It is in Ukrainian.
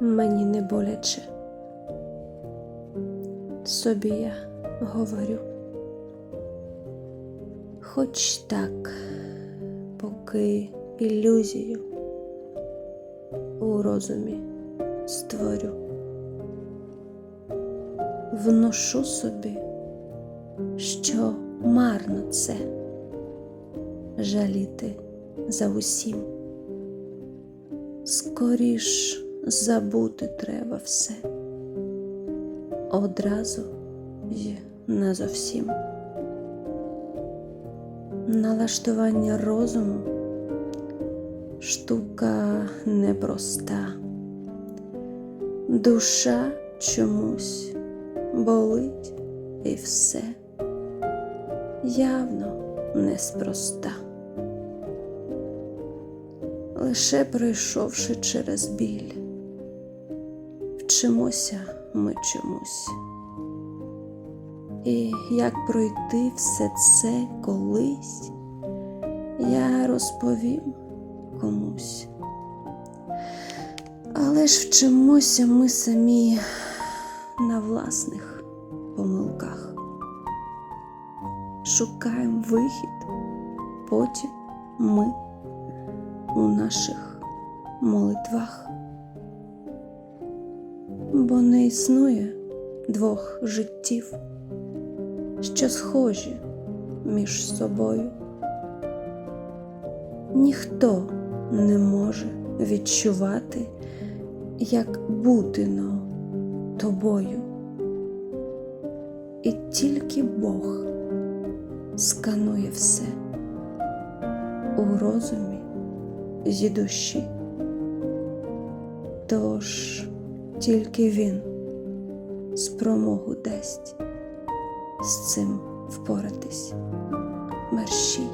мені не боляче. Собі я говорю. Хоч так, поки ілюзію у розумі створю, вношу собі, що марно це жаліти за усім. Скоріш забути треба все одразу й назовсім. Налаштування розуму штука непроста. Душа чомусь болить і все явно неспроста. Лише пройшовши через біль, вчимося ми чомусь. І як пройти все це колись, я розповім комусь. Але ж вчимося ми самі на власних помилках. Шукаємо вихід, потім ми у наших молитвах. Бо не існує двох життів, що схожі між собою. Ніхто не може відчувати, як бутино тобою. І тільки Бог сканує все у розумі зі душі. Тож тільки він спромогу дасть з цим впоратись мерщій.